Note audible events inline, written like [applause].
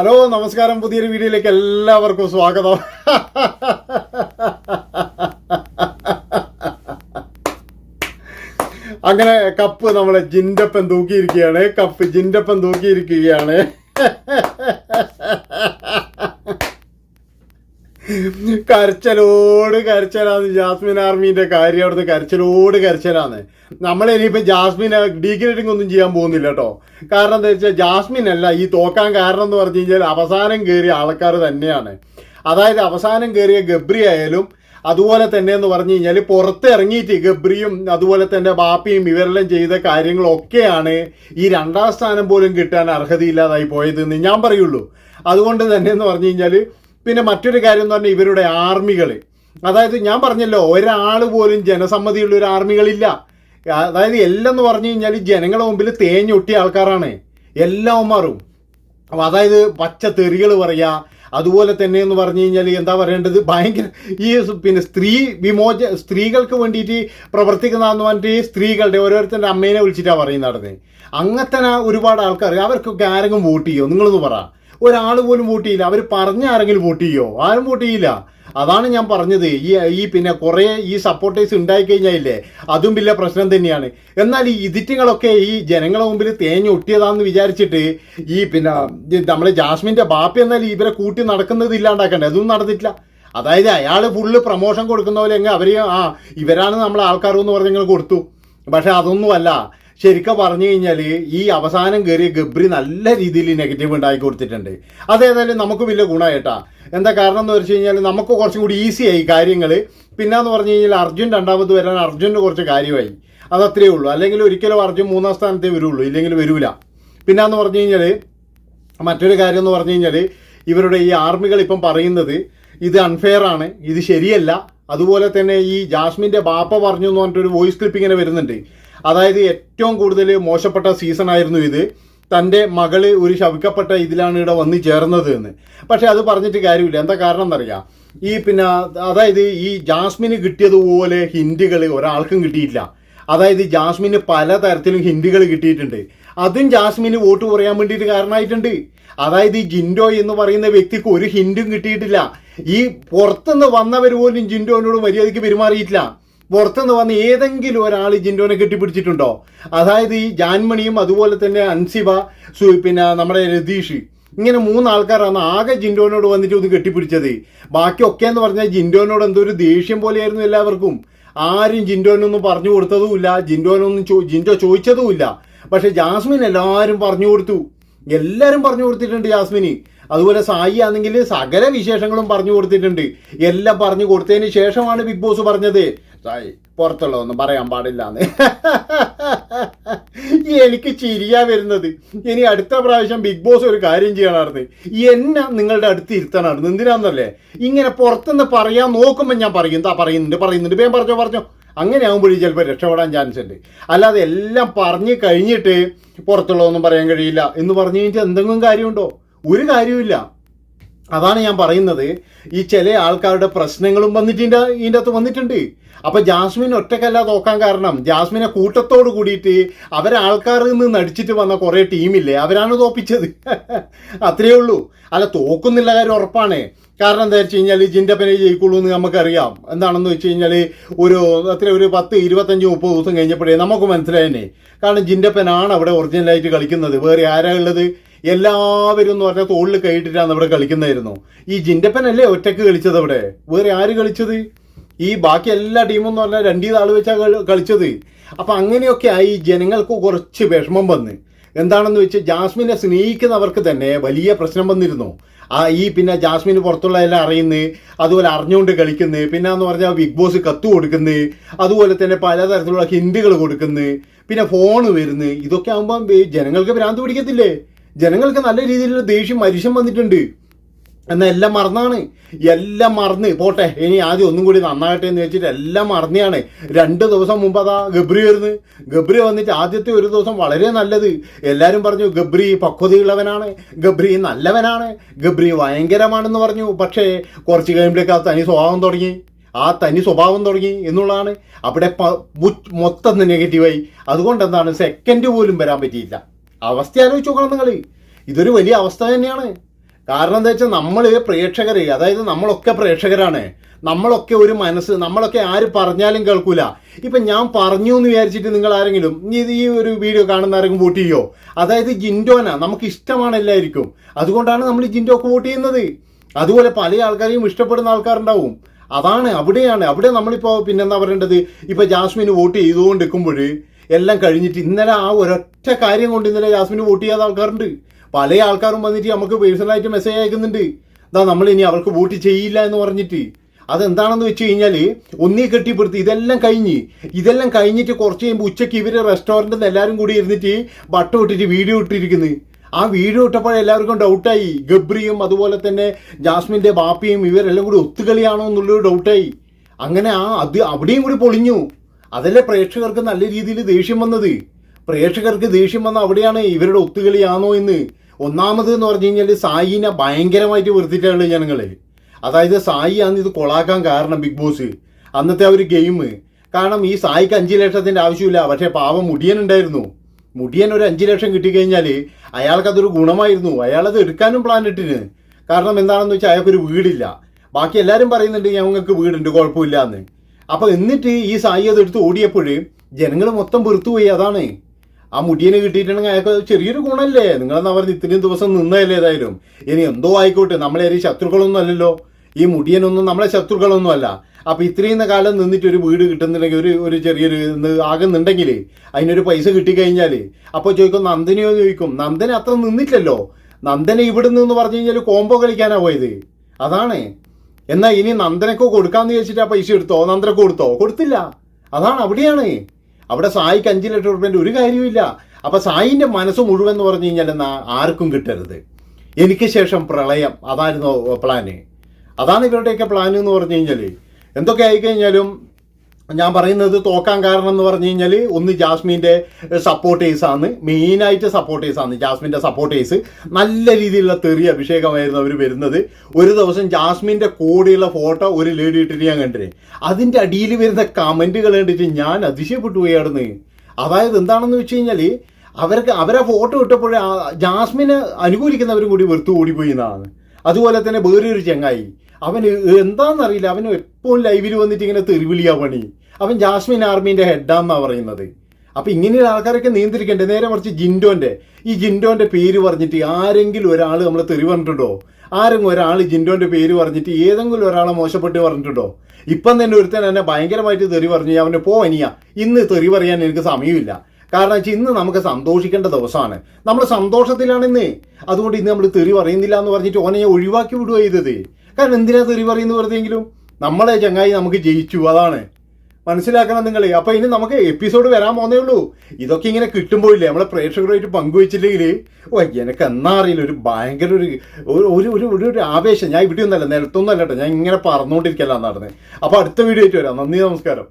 Hello നമസ്കാരം. പുതിയൊരു വീഡിയോയിലേക്ക് എല്ലാവർക്കും സ്വാഗതം. അങ്ങനെ കപ്പ് നമ്മളെ ജിൻഡപ്പൻ തൂക്കിയിരിക്കുകയാണ്. കപ്പ് ജിൻഡപ്പൻ തൂക്കിയിരിക്കുകയാണ്. കരച്ചലോട് കരച്ചലാന്ന് ജാസ്മിൻ ആർമീന്റെ കാര്യം അവിടുന്ന് കരച്ചലോട് കരച്ചലാന്ന്. നമ്മൾ ഇനിയിപ്പോ ജാസ്മിൻ ഡീഗ്രേഡിംഗ് ഒന്നും ചെയ്യാൻ പോകുന്നില്ല കേട്ടോ കാരണം എന്താ വെച്ചാൽ ജാസ്മിൻ അല്ല ഈ തോക്കാൻ കാരണം എന്ന് പറഞ്ഞു കഴിഞ്ഞാൽ അവസാനം കയറിയ ആൾക്കാർ തന്നെയാണ്. അതായത് അവസാനം കയറിയ ഗബ്രി ആയാലും അതുപോലെ തന്നെ എന്ന് പറഞ്ഞു കഴിഞ്ഞാൽ പുറത്ത് ഇറങ്ങിയിട്ട് ഗബ്രിയും അതുപോലെ തന്നെ ബാപ്പിയും ഇവരെല്ലാം ചെയ്ത കാര്യങ്ങളൊക്കെയാണ് ഈ രണ്ടാം സ്ഥാനം പോലും കിട്ടാൻ അർഹതയില്ലാതായി പോയതെന്ന് ഞാൻ പറയുള്ളൂ. അതുകൊണ്ട് തന്നെ എന്ന് പറഞ്ഞു കഴിഞ്ഞാൽ പിന്നെ മറ്റൊരു കാര്യം എന്ന് പറഞ്ഞാൽ ഇവരുടെ ആർമികൾ അതായത് ഞാൻ പറഞ്ഞല്ലോ ഒരാൾ പോലും ജനസമ്മതിയുള്ള ഒരു ആർമികളില്ല. അതായത് എല്ലാം എന്ന് പറഞ്ഞു കഴിഞ്ഞാൽ ജനങ്ങളുടെ മുമ്പിൽ തേഞ്ഞൊട്ടിയ ആൾക്കാരാണ്. എല്ലാവന്മാരും. മാറും അതായത് പച്ച തെറികൾ പറയുക അതുപോലെ തന്നെ എന്ന് പറഞ്ഞു കഴിഞ്ഞാൽ എന്താ പറയേണ്ടത്? ഭയങ്കര ഈ പിന്നെ സ്ത്രീ വിമോച സ്ത്രീകൾക്ക് വേണ്ടിയിട്ട് പ്രവർത്തിക്കുന്നതെന്ന് പറഞ്ഞിട്ട് സ്ത്രീകളുടെ ഓരോരുത്തരുടെ അമ്മേനെ വിളിച്ചിട്ടാണ് പറയുന്നത് അങ്ങനത്തെ ഒരുപാട് ആൾക്കാർ അവർക്കൊക്കെ ആരെങ്കിലും വോട്ട് ചെയ്യുമോ നിങ്ങളൊന്ന് പറ. ഒരാൾ പോലും വോട്ട് ചെയ്യില്ല. അവർ പറഞ്ഞ ആരെങ്കിലും വോട്ട് ചെയ്യോ? ആരും വോട്ട് ചെയ്യില്ല. അതാണ് ഞാൻ പറഞ്ഞത്. ഈ ഈ പിന്നെ കുറേ ഈ സപ്പോർട്ടേഴ്സ് ഉണ്ടായി കഴിഞ്ഞാലേ അതും വലിയ പ്രശ്നം തന്നെയാണ്. എന്നാൽ ഈ ഇതിറ്റുകളൊക്കെ ഈ ജനങ്ങളുടെ മുമ്പിൽ തേഞ്ഞൊട്ടിയതാന്ന് വിചാരിച്ചിട്ട് ഈ പിന്നെ നമ്മളെ ജാസ്മിന്റെ ബാപ്പി എന്നാൽ ഇവരെ കൂട്ടി നടക്കുന്നത് ഇല്ലാണ്ടാക്കണ്ടേ? അതൊന്നും നടന്നിട്ടില്ല. അതായത് അയാൾ ഫുള്ള് പ്രൊമോഷൻ കൊടുക്കുന്ന പോലെ എങ്ങനെ അവർ ആ ഇവരാണ് നമ്മളെ ആൾക്കാരെന്ന് പറഞ്ഞ് കൊടുത്തു. പക്ഷെ അതൊന്നുമല്ല. ശരിക്കും പറഞ്ഞു കഴിഞ്ഞാൽ ഈ അവസാനം കയറിയ ഗബ്രി നല്ല രീതിയിൽ നെഗറ്റീവ് ഉണ്ടാക്കി കൊടുത്തിട്ടുണ്ട്. അതേതായാലും നമുക്ക് വലിയ ഗുണമായിട്ടാ എന്താ കാരണം എന്ന് വെച്ച് കഴിഞ്ഞാൽ നമുക്ക് കുറച്ചും കൂടി ഈസി ആയി കാര്യങ്ങൾ പിന്നെന്ന് പറഞ്ഞു കഴിഞ്ഞാൽ അർജുൻ രണ്ടാമത് വരാൻ അർജുന് കുറച്ച് കാര്യമായി. അതത്രേ ഉള്ളൂ. അല്ലെങ്കിൽ ഒരിക്കലും അർജുൻ മൂന്നാം സ്ഥാനത്തേ വരുള്ളൂ. ഇല്ലെങ്കിൽ വരൂല. പിന്നെന്ന് പറഞ്ഞു കഴിഞ്ഞാൽ മറ്റൊരു കാര്യം എന്ന് പറഞ്ഞു കഴിഞ്ഞാൽ ഇവരുടെ ഈ ആർമികൾ ഇപ്പം പറയുന്നത് ഇത് അൺഫെയർ ആണ്. ഇത് ശരിയല്ല. അതുപോലെ തന്നെ ഈ ജാസ്മിന്റെ ബാപ്പ പറഞ്ഞു എന്ന് പറഞ്ഞിട്ടൊരു വോയിസ് ക്ലിപ്പ് ഇങ്ങനെ വരുന്നുണ്ട്. അതായത് ഏറ്റവും കൂടുതൽ മോശപ്പെട്ട സീസൺ ആയിരുന്നു ഇത്. തന്റെ മകൾ ഒരു ശവിക്കപ്പെട്ട ഇതിലാണ് ഇവിടെ വന്ന് ചേർന്നത് എന്ന്. പക്ഷെ അത് പറഞ്ഞിട്ട് കാര്യമില്ല. എന്താ കാരണം എന്നറിയാം? ഈ പിന്നെ അതായത് ഈ ജാസ്മിന് കിട്ടിയതുപോലെ ഹിന്ദികൾ ഒരാൾക്കും കിട്ടിയിട്ടില്ല. അതായത് ജാസ്മിന് പലതരത്തിലും ഹിന്ദികൾ കിട്ടിയിട്ടുണ്ട്. അതും ജാസ്മിന് വോട്ട് കുറയാൻ വേണ്ടിയിട്ട് കാരണമായിട്ടുണ്ട്. അതായത് ജിൻഡോ എന്ന് പറയുന്ന വ്യക്തിക്ക് ഒരു ഹിന്ദും കിട്ടിയിട്ടില്ല. ഈ പുറത്തുനിന്ന് വന്നവർ പോലും ജിൻഡോനോട് മര്യാദയ്ക്ക് പെരുമാറിയിട്ടില്ല. പുറത്തുനിന്ന് വന്ന് ഏതെങ്കിലും ഒരാൾ ജിൻഡോനെ കെട്ടിപ്പിടിച്ചിട്ടുണ്ടോ? അതായത് ഈ ജാൻമണിയും അതുപോലെ തന്നെ അൻസിബ സു പിന്നെ നമ്മുടെ രതീഷ് ഇങ്ങനെ മൂന്നാൾക്കാരാണ് ആകെ ജിൻഡോനോട് വന്നിട്ട് ഒന്ന് കെട്ടിപ്പിടിച്ചത്. ബാക്കിയൊക്കെ എന്ന് പറഞ്ഞാൽ ജിൻഡോനോട് എന്തോ ഒരു ദേഷ്യം പോലെയായിരുന്നു എല്ലാവർക്കും. ആരും ജിൻഡോനൊന്നും പറഞ്ഞു കൊടുത്തതുമില്ല ജിൻഡോനൊന്നും ചോ ജിൻഡോ ചോദിച്ചതുമില്ല. പക്ഷെ ജാസ്മിൻ എല്ലാവരും പറഞ്ഞു കൊടുത്തു. എല്ലാവരും പറഞ്ഞു കൊടുത്തിട്ടുണ്ട് ജാസ്മിന്. അതുപോലെ സായി ആണെങ്കിൽ സകല വിശേഷങ്ങളും പറഞ്ഞു കൊടുത്തിട്ടുണ്ട്. എല്ലാം പറഞ്ഞു കൊടുത്തതിന് ശേഷമാണ് ബിഗ് ബോസ് പറഞ്ഞത്. സായി പുറത്തുള്ളതൊന്നും പറയാൻ പാടില്ലാന്ന്. എനിക്ക് ചിരിയാ വരുന്നത്. ഇനി അടുത്ത പ്രാവശ്യം ബിഗ് ബോസ് ഒരു കാര്യം ചെയ്യണമായിരുന്നു എന്നെ നിങ്ങളുടെ അടുത്ത് ഇരുത്തണമായിരുന്നു എന്തിനാന്നല്ലേ ഇങ്ങനെ പുറത്തുനിന്ന് പറയാൻ നോക്കുമ്പോൾ ഞാൻ പറയും എന്താ പറയുന്നുണ്ട്? പറയുന്നുണ്ട്. വേഗം പറഞ്ഞോ പറഞ്ഞോ. അങ്ങനെ ആകുമ്പോഴേ ചിലപ്പോൾ രക്ഷപ്പെടാൻ ചാൻസ് ഉണ്ട്. അല്ലാതെ എല്ലാം പറഞ്ഞു കഴിഞ്ഞിട്ട് പുറത്തുള്ളതൊന്നും പറയാൻ കഴിയില്ല എന്ന് പറഞ്ഞു കഴിഞ്ഞാൽ എന്തെങ്കിലും കാര്യമുണ്ടോ? ഒരു കാര്യമില്ല അതാണ് ഞാൻ പറയുന്നത്. ഈ ചില ആൾക്കാരുടെ പ്രശ്നങ്ങളും വന്നിട്ട് ഇതിന്റെ അകത്ത് വന്നിട്ടുണ്ട്. അപ്പൊ ജാസ്മിൻ ഒറ്റക്കല്ല നോക്കാൻ കാരണം ജാസ്മിനെ കൂട്ടത്തോട് കൂടിയിട്ട് അവരാൾക്കാരിൽ നിന്ന് നടിച്ചിട്ട് വന്ന കുറേ ടീമില്ലേ അവരാണ് തോപ്പിച്ചത്. [laughs] അത്രയേ ഉള്ളൂ. അല്ല തോക്കുന്നില്ല കാര്യം ഉറപ്പാണ്. കാരണം എന്താ വെച്ച് കഴിഞ്ഞാൽ ജിൻഡപ്പനെ ജയിക്കുള്ളൂ എന്ന് നമുക്കറിയാം. എന്താണെന്ന് വെച്ച് കഴിഞ്ഞാൽ ഒരു അത്ര ഒരു പത്ത് ഇരുപത്തഞ്ച് മുപ്പത് ദിവസം കഴിഞ്ഞപ്പോഴേ നമുക്ക് മനസ്സിലായേ കാരണം ജിൻഡപ്പനാണ് അവിടെ ഒറിജിനലായിട്ട് കളിക്കുന്നത്. വേറെ ആരാ ഉള്ളത്? എല്ലാവരും എന്ന് പറഞ്ഞാൽ തോളിൽ കൈയിട്ടിട്ടാണ് ഇവിടെ കളിക്കുന്നതായിരുന്നു. ഈ ജിൻഡപ്പനല്ലേ ഒറ്റയ്ക്ക് കളിച്ചത് അവിടെ? വേറെ ആര് കളിച്ചത്? ഈ ബാക്കി എല്ലാ ടീമും എന്ന് പറഞ്ഞാൽ രണ്ടീ ആൾ വെച്ചാണ് കളിച്ചത്. അപ്പം അങ്ങനെയൊക്കെ ആയി ജനങ്ങൾക്ക് കുറച്ച് വിഷമം വന്ന്. എന്താണെന്ന് വെച്ച് ജാസ്മിനെ സ്നേഹിക്കുന്നവർക്ക് തന്നെ വലിയ പ്രശ്നം വന്നിരുന്നു. ആ ഈ പിന്നെ ജാസ്മിന് പുറത്തുള്ള എല്ലാം അറിയുന്നത് അതുപോലെ അറിഞ്ഞുകൊണ്ട് കളിക്കുന്നത് പിന്നെ എന്ന് പറഞ്ഞാൽ ബിഗ് ബോസ് കത്ത് കൊടുക്കുന്നത് അതുപോലെ തന്നെ പലതരത്തിലുള്ള ഹിന്ദികൾ കൊടുക്കുന്നത് പിന്നെ ഫോണ് വരുന്നത് ഇതൊക്കെ ആകുമ്പോൾ ജനങ്ങൾക്ക് ഭ്രാന്ത് പിടിക്കത്തില്ലേ? ജനങ്ങൾക്ക് നല്ല രീതിയിലുള്ള ദേഷ്യം മരിഷം വന്നിട്ടുണ്ട്. എന്നാൽ എല്ലാം മറന്നാണ്. എല്ലാം മറന്ന്. പോട്ടെ ഇനി ആദ്യം ഒന്നും കൂടി നന്നാകട്ടെ എന്ന് വെച്ചിട്ട് എല്ലാം മറന്നെയാണ്. രണ്ട് ദിവസം മുമ്പ് അതാ ഗബ്രി വരുന്നു. ഗബ്രി വന്നിട്ട് ആദ്യത്തെ ഒരു ദിവസം വളരെ നല്ലത്. എല്ലാവരും പറഞ്ഞു ഗബ്രി പക്വതയുള്ളവനാണ്. ഗബ്രി നല്ലവനാണ്. ഗബ്രി ഭയങ്കരമാണെന്ന് പറഞ്ഞു. പക്ഷേ കുറച്ച് കഴിയുമ്പോഴേക്ക് ആ തനി സ്വഭാവം തുടങ്ങി. ആ തനി സ്വഭാവം തുടങ്ങി എന്നുള്ളതാണ്. അവിടെ മൊത്തം നെഗറ്റീവായി. അതുകൊണ്ട് എന്താണ് സെക്കൻഡ് പോലും വരാൻ പറ്റിയില്ല. അവസ്ഥ ആലോചിച്ച് നോക്കണം നിങ്ങൾ ഇതൊരു വലിയ അവസ്ഥ തന്നെയാണ്. കാരണം എന്താ വെച്ചാൽ നമ്മൾ പ്രേക്ഷകർ അതായത് നമ്മളൊക്കെ പ്രേക്ഷകരാണ്. നമ്മളൊക്കെ ഒരു മനസ്സ് നമ്മളൊക്കെ ആര് പറഞ്ഞാലും കേൾക്കൂല. ഇപ്പം ഞാൻ പറഞ്ഞു എന്ന് വിചാരിച്ചിട്ട് നിങ്ങൾ ആരെങ്കിലും ഈ ഒരു വീഡിയോ കാണുന്ന ആരെങ്കിലും വോട്ട് ചെയ്യോ? അതായത് ജിൻഡോന നമുക്ക് ഇഷ്ടമാണ് എല്ലാവർക്കും. അതുകൊണ്ടാണ് നമ്മൾ ജിൻഡോക്ക് വോട്ട് ചെയ്യുന്നത്. അതുപോലെ പല ആൾക്കാരെയും ഇഷ്ടപ്പെടുന്ന ആൾക്കാരുണ്ടാവും. അതാണ് അവിടെയാണ്. അവിടെ നമ്മളിപ്പോൾ പിന്നെന്താ പറയേണ്ടത്? ഇപ്പം ജാസ്മിന് വോട്ട് ചെയ്തുകൊണ്ടിരിക്കുമ്പോൾ എല്ലാം കഴിഞ്ഞിട്ട് ഇന്നലെ ആ ഒരൊറ്റ കാര്യം കൊണ്ട് ഇന്നലെ ജാസ്മിന് വോട്ട് ചെയ്യാത്ത ആൾക്കാരുണ്ട്. പല ആൾക്കാരും വന്നിട്ട് നമുക്ക് പേഴ്സണലായിട്ട് മെസ്സേജ് അയക്കുന്നുണ്ട്. ഇതാ നമ്മൾ ഇനി അവർക്ക് വോട്ട് ചെയ്യില്ല എന്ന് പറഞ്ഞിട്ട്. അതെന്താണെന്ന് വെച്ച് കഴിഞ്ഞാൽ ഒന്നീ കെട്ടിപ്പിടുത്തി ഇതെല്ലാം കഴിഞ്ഞ് ഇതെല്ലാം കഴിഞ്ഞിട്ട് കുറച്ച് കഴിയുമ്പോൾ ഉച്ചയ്ക്ക് ഇവർ റെസ്റ്റോറന്റിൽ നിന്ന് എല്ലാവരും കൂടി ഇരുന്നിട്ട് ബട്ടം ഇട്ടിട്ട് വീഡിയോ ഇട്ടിരിക്കുന്നു. ആ വീഡിയോ ഇട്ടപ്പോൾ എല്ലാവർക്കും ഡൗട്ടായി ഗബ്രിയും അതുപോലെ തന്നെ ജാസ്മിന്റെ ബാപ്പിയും ഇവരെല്ലാം കൂടി ഒത്തുകളിയാണോ എന്നുള്ളൊരു ഡൗട്ടായി അങ്ങനെ ആ അത് അവിടെയും കൂടി പൊളിഞ്ഞു. അതല്ലേ പ്രേക്ഷകർക്ക് നല്ല രീതിയിൽ ദേഷ്യം വന്നത്? പ്രേക്ഷകർക്ക് ദേഷ്യം വന്ന അവിടെയാണ് ഇവരുടെ ഒത്തുകളിയാണോ എന്ന്. ഒന്നാമത് എന്ന് പറഞ്ഞു കഴിഞ്ഞാൽ സായിനെ ഭയങ്കരമായിട്ട് വെറുത്തിട്ടാണ് ജനങ്ങളെ. അതായത് സായി ആണ് ഇത് കൊളാക്കാൻ കാരണം ബിഗ് ബോസ്. അന്നത്തെ ആ ഒരു ഗെയിം. കാരണം ഈ സായിക്ക് അഞ്ച് ലക്ഷത്തിന്റെ ആവശ്യമില്ല. പക്ഷേ പാവം മുടിയൻ ഉണ്ടായിരുന്നു. മുടിയൻ ഒരു അഞ്ച് ലക്ഷം കിട്ടിക്കഴിഞ്ഞാൽ അയാൾക്ക് അതൊരു ഗുണമായിരുന്നു. അയാളത് എടുക്കാനും പ്ലാൻ ഇട്ടിന്. കാരണം എന്താണെന്ന് വെച്ചാൽ അയാൾക്കൊരു വീടില്ല. ബാക്കി എല്ലാവരും പറയുന്നുണ്ട് ഞങ്ങൾക്ക് വീടുണ്ട് കുഴപ്പമില്ല എന്ന് അപ്പൊ എന്നിട്ട് ഈ സായി അത് എടുത്ത് ഓടിയപ്പോൾ ജനങ്ങൾ മൊത്തം വെറുത്തുപോയി അതാണ്. ആ മുടിയനെ കിട്ടിയിട്ടുണ്ടെങ്കിൽ അയാൾക്ക് ചെറിയൊരു ഗുണമല്ലേ? നിങ്ങളെന്നാ പറഞ്ഞ് ഇത്രയും ദിവസം നിന്നതല്ലേ ഏതായാലും? ഇനി എന്തോ ആയിക്കോട്ടെ നമ്മളെ ഒരു ശത്രുക്കളൊന്നും അല്ലല്ലോ. ഈ മുടിയനൊന്നും നമ്മളെ ശത്രുക്കളൊന്നും അല്ല. അപ്പൊ ഇത്രയും കാലം നിന്നിട്ട് ഒരു വീട് കിട്ടുന്നുണ്ടെങ്കിൽ ഒരു ഒരു ചെറിയൊരു ആകുന്നുണ്ടെങ്കിൽ അതിനൊരു പൈസ കിട്ടിക്കഴിഞ്ഞാൽ അപ്പോൾ ചോദിക്കും നന്ദനെയോ ചോദിക്കും. നന്ദന അത്ര നിന്നിട്ടില്ലല്ലോ. നന്ദനെ ഇവിടുന്ന് എന്ന് പറഞ്ഞു കഴിഞ്ഞാൽ കോംബോ കളിക്കാനാ പോയത്. അതാണ്. എന്നാൽ ഇനി നന്ദനക്ക് കൊടുക്കാന്ന് ചോദിച്ചിട്ട് ആ പൈസ എടുത്തോ? നന്ദനക്ക് കൊടുത്തോ? കൊടുത്തില്ല. അതാണ് അവിടെയാണ്. അവിടെ സായിക്ക് അഞ്ച് ലക്ഷം റുപ്യന്റെ ഒരു കാര്യവുമില്ല. അപ്പൊ സായിന്റെ മനസ്സ് മുഴുവൻ എന്ന് പറഞ്ഞു കഴിഞ്ഞാൽ എന്നാ ആർക്കും കിട്ടരുത്. എനിക്ക് ശേഷം പ്രളയം. അതായിരുന്നു പ്ലാന് അതാണ് ഇവരുടെയൊക്കെ പ്ലാൻ എന്ന് പറഞ്ഞു കഴിഞ്ഞാൽ എന്തൊക്കെ ആയിക്കഴിഞ്ഞാലും ഞാൻ പറയുന്നത് തോക്കാൻ കാരണം എന്ന് പറഞ്ഞു കഴിഞ്ഞാൽ ഒന്ന് ജാസ്മിന്റെ സപ്പോർട്ടേഴ്സാണ് മെയിനായിട്ട് സപ്പോർട്ടേഴ്സാണ് ജാസ്മിന്റെ സപ്പോർട്ടേഴ്സ് നല്ല രീതിയിലുള്ള തെറി അഭിഷേകമായിരുന്നു അവർ വരുന്നത്. ഒരു ദിവസം ജാസ്മിന്റെ കൂടെയുള്ള ഫോട്ടോ ഒരു ലേഡി ഇട്ടിട്ട് ഞാൻ കണ്ടിരുന്നു അതിന്റെ അടിയിൽ വരുന്ന കമന്റുകൾ കണ്ടിട്ട് ഞാൻ അതിശയപ്പെട്ടു പോയായിരുന്നു അതായത് എന്താണെന്ന് വെച്ച് കഴിഞ്ഞാൽ അവർക്ക് അവരെ ഫോട്ടോ ഇട്ടപ്പോൾ ജാസ്മിനെ അനുകൂലിക്കുന്നവരും കൂടി വെറുത്തു ഓടിപ്പോയി എന്നാണ്. അതുപോലെ തന്നെ വേറൊരു ചെങ്ങായി. അവന് എന്താണെന്നറിയില്ല അവന് എപ്പോഴും ലൈവിൽ വന്നിട്ട് ഇങ്ങനെ തെറിവിളിയാ പണി. അവൻ ജാസ്മിൻ ആർമീന്റെ ഹെഡാന്നാണ് പറയുന്നത്. അപ്പം ഇങ്ങനെയുള്ള ആൾക്കാരൊക്കെ നിയന്ത്രിക്കണ്ടേ? നേരെ മറിച്ച് ജിൻഡോന്റെ ഈ ജിൻഡോന്റെ പേര് പറഞ്ഞിട്ട് ആരെങ്കിലും ഒരാൾ നമ്മളെ തെറി പറഞ്ഞിട്ടുണ്ടോ? ആരെങ്കിലും ഒരാൾ ജിൻഡോന്റെ പേര് പറഞ്ഞിട്ട് ഏതെങ്കിലും ഒരാളെ മോശപ്പെട്ട് പറഞ്ഞിട്ടുണ്ടോ? ഇപ്പം തന്നെ ഒരുത്തൻ എന്നെ ഭയങ്കരമായിട്ട് തെറി പറഞ്ഞു. അവന് പോ അനിയ ഇന്ന് തെറി പറയാൻ എനിക്ക് സമയമില്ല. കാരണം വെച്ചാൽ ഇന്ന് നമുക്ക് സന്തോഷിക്കേണ്ട ദിവസമാണ്. നമ്മൾ സന്തോഷത്തിലാണ് ഇന്ന്. അതുകൊണ്ട് ഇന്ന് നമ്മൾ തെറി പറയുന്നില്ല എന്ന് പറഞ്ഞിട്ട് ഓനെ ഒഴിവാക്കി വിടുക ചെയ്തത്. കാരണം എന്തിനാ തെറി പറയുന്നു വെറുതെങ്കിലും നമ്മളെ ചങ്ങായി നമുക്ക് ജയിച്ചു അതാണ്. മനസ്സിലാക്കണം നിങ്ങൾ അപ്പോൾ ഇനി നമുക്ക് എപ്പിസോഡ് വരാൻ പോകുന്നേ ഉള്ളൂ. ഇതൊക്കെ ഇങ്ങനെ കിട്ടുമ്പോഴില്ലേ നമ്മളെ പ്രേക്ഷകരുമായിട്ട് പങ്കുവെച്ചില്ലെങ്കിൽ ഓ എനിക്ക് എന്നാ അറിയില്ല. ഒരു ഭയങ്കര ഒരു ഒരു- ഒരു ഒരു ഒരു ആവേശം. ഞാൻ ഇവിടെ ഒന്നല്ല നിലത്തൊന്നും ഞാൻ ഇങ്ങനെ പറഞ്ഞുകൊണ്ടിരിക്കല്ല നടന്നത് അപ്പോൾ അടുത്ത വീഡിയോ ആയിട്ട് വരാം. നന്ദി നമസ്കാരം.